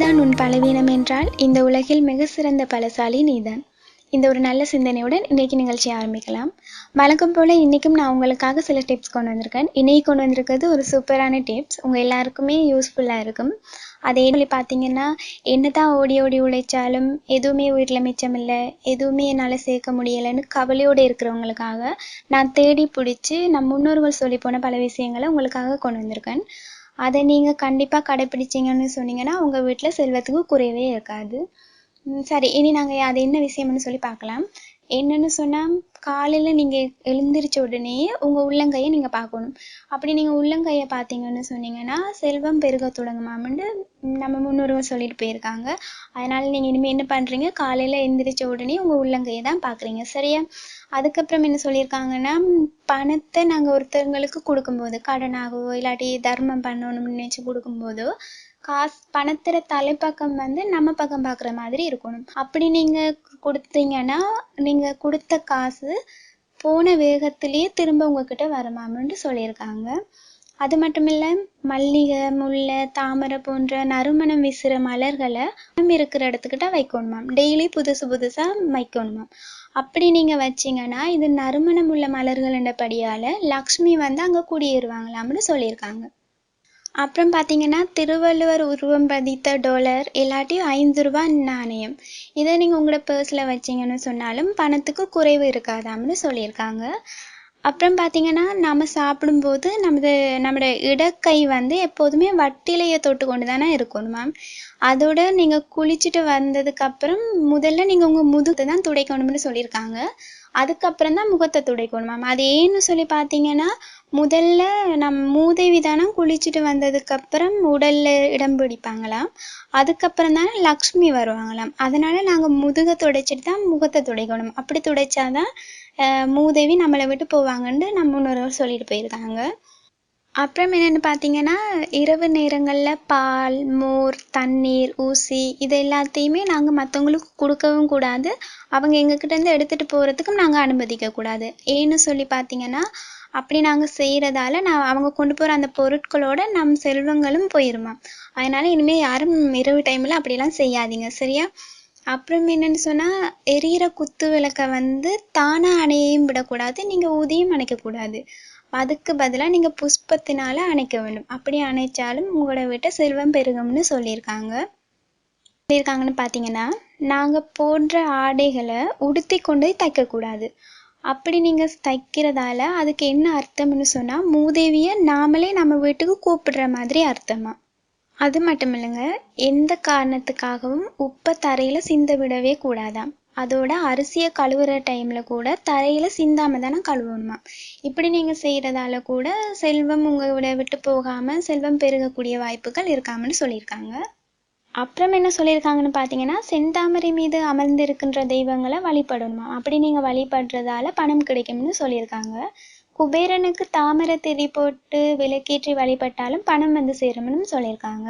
உன் பலவீனம் என்றால் இந்த உலகில் மிக சிறந்த பலசாலி நீதான். இந்த ஒரு நல்ல சிந்தனையுடன் இன்னைக்கு நிகழ்ச்சி ஆரம்பிக்கலாம். வழக்கம் போல் இன்றைக்கும் நான் உங்களுக்காக சில டிப்ஸ் கொண்டு வந்திருக்கேன். இன்றைக்கி கொண்டு வந்திருக்கிறது ஒரு சூப்பரான டிப்ஸ் உங்கள் எல்லாருக்குமே யூஸ்ஃபுல்லாக இருக்கும். அதே சொல்லி பார்த்தீங்கன்னா என்ன தான் ஓடி ஓடி உழைச்சாலும் எதுவுமே வீட்டில் மிச்சம் இல்லை எதுவுமே என்னால் சேர்க்க முடியலைன்னு கவலையோடு இருக்கிறவங்களுக்காக நான் தேடி பிடிச்சி நம் முன்னோர்கள் சொல்லி போன பல விஷயங்களை உங்களுக்காக கொண்டு வந்திருக்கேன். அதை நீங்கள் கண்டிப்பாக கடைப்பிடிச்சிங்கன்னு சொன்னீங்கன்னா உங்கள் வீட்டில் செல்வத்துக்கு குறைவே இருக்காது. சரி இனி நாங்கள் அது என்ன விஷயம்னு சொல்லி பார்க்கலாம். என்னன்னு சொன்னால் காலையில் நீங்கள் எழுந்திரிச்ச உடனே உங்கள் உள்ளங்கையை நீங்கள் பார்க்கணும். அப்படி நீங்கள் உள்ளங்கையை பார்த்தீங்கன்னு சொன்னீங்கன்னா செல்வம் பெருக தொடங்குமாம்னு நம்ம முன்னோர்கள் சொல்லிட்டு போயிருக்காங்க. அதனால் நீங்கள் இனிமேல் என்ன பண்ணுறீங்க காலையில் எழுந்திரிச்ச உடனே உங்கள் உள்ளங்கையை தான் பார்க்குறீங்க சரியா? அதுக்கப்புறம் என்ன சொல்லியிருக்காங்கன்னா பணத்தை நாங்கள் ஒருத்தவங்களுக்கு கொடுக்கும்போது கடனாகவோ இல்லாட்டி தர்மம் பண்ணணும்னு நினச்சி கொடுக்கும்போதோ காசு பணத்துல தலைப்பக்கம் வந்து நம்ம பக்கம் பார்க்குற மாதிரி இருக்கணும். அப்படி நீங்கள் கொடுத்தீங்கன்னா நீங்கள் கொடுத்த காசு போன வேகத்திலேயே திரும்ப உங்ககிட்ட வருமாம்னு சொல்லியிருக்காங்க. அது மட்டும் இல்லை மல்லிகை முல்லை தாமரை போன்ற நறுமணம் வீசுகிற மலர்களை இருக்கிற இடத்துக்கிட்ட வைக்கணுமாம் டெய்லி புதுசு புதுசாக வைக்கணுமாம் அப்படி நீங்கள் வச்சீங்கன்னா இது நறுமணம் உள்ள மலர்கள்ன்றபடியால் லக்ஷ்மி வந்து அங்கே குடியேறுவாங்களாம்னு சொல்லியிருக்காங்க. அப்புறம் பார்த்தீங்கன்னா திருவள்ளுவர் உருவம் பதித்த டாலர் இல்லாட்டி ஐந்து ரூபா நாணயம். இதை நீங்கள் உங்களோட பர்ஸில் வச்சீங்கன்னு சொன்னாலும் பணத்துக்கு குறைவு இருக்காதாம்னு சொல்லியிருக்காங்க. அப்புறம் பார்த்தீங்கன்னா நம்ம சாப்பிடும்போது நமது நம்மளோட இடக்கை வந்து எப்போதுமே வட்டிலையை தொட்டு கொண்டு தானே இருக்கணும் மேம் அதோட நீங்கள் குளிச்சுட்டு வந்ததுக்கப்புறம் முதல்ல நீங்கள் உங்கள் முதுகை தான் துடைக்கணும்னு சொல்லியிருக்காங்க. அதுக்கப்புறம் தான் முகத்தை துடைக்கணும் மேம் அது ஏன்னு சொல்லி பார்த்தீங்கன்னா முதல்ல நம் மூதேவி தானே குளிச்சுட்டு வந்ததுக்கப்புறம் உடல்ல இடம் பிடிப்பாங்களாம். அதுக்கப்புறம் தானே லக்ஷ்மி வருவாங்களாம். அதனால நாங்கள் முதுகை துடைச்சிட்டு தான் முகத்தை துடைக்கணும். அப்படி துடைச்சாதான் மூதேவி நம்மளை விட்டு போவாங்கன்னு நம்ம முன்னோர்கள் சொல்லிட்டு போயிருக்காங்க. அப்புறம் என்னென்னு பார்த்தீங்கன்னா இரவு நேரங்களில் பால் மோர் தண்ணீர் ஊசி இது எல்லாத்தையுமே நாங்கள் மற்றவங்களுக்கு கொடுக்கவும் கூடாது. அவங்க எங்ககிட்டேருந்து எடுத்துகிட்டு போகிறதுக்கும் நாங்கள் அனுமதிக்கக்கூடாது ஏன்னு சொல்லி பார்த்தீங்கன்னா அப்படி நாங்கள் செய்கிறதால நான் அவங்க கொண்டு போகிற அந்த பொருட்களோட நம் செல்வங்களும் போயிருமா அதனால இனிமேல் யாரும் இரவு டைமில் அப்படிலாம் செய்யாதீங்க சரியா? அப்புறம் என்னன்னு சொன்னால் எரியிற குத்து விளக்கை வந்து தானாக அணையையும் விடக்கூடாது நீங்கள் ஊதியும் அணைக்கக்கூடாது. அதுக்கு பதிலாக நீங்கள் புஷ்பத்தினால அணைக்க வேண்டும். அப்படி அணைச்சாலும் உங்களோட வீட்டை செல்வம் பெருகும்னு சொல்லியிருக்காங்க. சொல்லியிருக்காங்கன்னு பார்த்தீங்கன்னா நாங்கள் போடுற ஆடைகளை உடுத்தி கொண்டு போய் தைக்கக்கூடாது. அப்படி நீங்கள் தைக்கிறதால அதுக்கு என்ன அர்த்தம்னு சொன்னால் மூதேவியை நாமளே நம்ம வீட்டுக்கு கூப்பிடுற மாதிரி அர்த்தமாக அது மட்டும் இல்லைங்க எந்த காரணத்துக்காகவும் உப்பை தரையில் சிந்த விடவே கூடாதாம். அதோட அரிசியை கழுவுற டைமில் கூட தரையில் சிந்தாம தானே கழுவணுமா? இப்படி நீங்கள் செய்கிறதால கூட செல்வம் உங்களை விட்டு போகாமல் செல்வம் பெருகக்கூடிய வாய்ப்புகள் இருக்காமன்னு சொல்லியிருக்காங்க. அப்புறம் என்ன சொல்லியிருக்காங்கன்னு பார்த்தீங்கன்னா செந்தாமரை மீது அமர்ந்திருக்கின்ற தெய்வங்களை வழிபடணுமா? அப்படி நீங்கள் வழிபடுறதால பணம் கிடைக்கும்னு சொல்லியிருக்காங்க. குபேரனுக்கு தாமரை திரி போட்டு விளக்கேற்றி வழிபட்டாலும் பணம் வந்து சேரும்னு சொல்லியிருக்காங்க.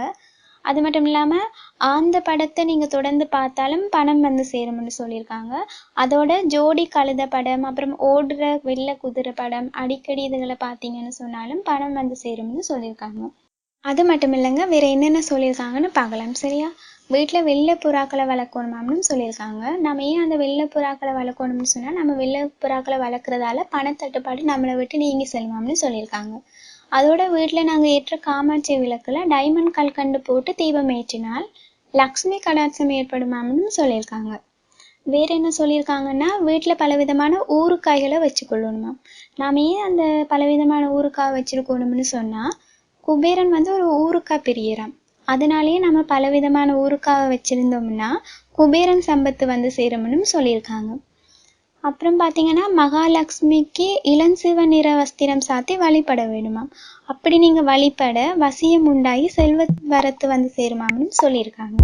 அது மட்டும் இல்லாமல் அந்த படத்தை நீங்கள் தொடர்ந்து பார்த்தாலும் பணம் வந்து சேரும்னு சொல்லியிருக்காங்க. அதோட ஜோடி கழுத படம் அப்புறம் ஓடுற வெள்ளை குதிரை படம் அடிக்கடி இதுகளை பார்த்தீங்கன்னு சொன்னாலும் பணம் வந்து சேரும்னு சொல்லியிருக்காங்க. அது மட்டும் இல்லைங்க வேற என்னென்ன சொல்லியிருக்காங்கன்னு பார்க்கலாம் சரியா? வீட்டில் வெள்ளை புறாக்களை வளர்க்கணுமாம்னு சொல்லியிருக்காங்க. நம்ம ஏன் அந்த வெள்ளை புறாக்களை வளர்க்கணும்னு சொன்னால் நம்ம வெள்ளை புறாக்களை வளர்க்குறதால பணத்தட்டுப்பாடு நம்மளை விட்டு நீங்கி செல்வோம்னு சொல்லியிருக்காங்க. அதோட வீட்டில் நாங்கள் ஏற்ற காமாட்சி விளக்கில் டைமண்ட் கல்கண்டு போட்டு தீபம் ஏற்றினால் லக்ஷ்மி கடாட்சம் ஏற்படுமாம்னு சொல்லியிருக்காங்க. வேற என்ன சொல்லியிருக்காங்கன்னா வீட்டில் பலவிதமான ஊறுக்காய்களை வச்சுக்கொள்ளணுமாம். நாம ஏன் அந்த பலவிதமான ஊறுக்காய் வச்சுருக்கணும்னு சொன்னால் குபேரன் வந்து ஒரு ஊருக்கா பிரியறான். அதனாலேயே நம்ம பலவிதமான ஊருக்காவை வச்சிருந்தோம்னா குபேரன் சம்பத்து வந்து சேரும்னு சொல்லியிருக்காங்க. அப்புறம் பார்த்தீங்கன்னா மகாலட்சுமிக்கு இளஞ்சிவ நிற வஸ்திரம் சாத்தி வழிபட வேணுமாம் அப்படி நீங்கள் வழிபட வசியம் உண்டாகி செல்வ வரத்து வந்து சேருமாம்னு சொல்லியிருக்காங்க.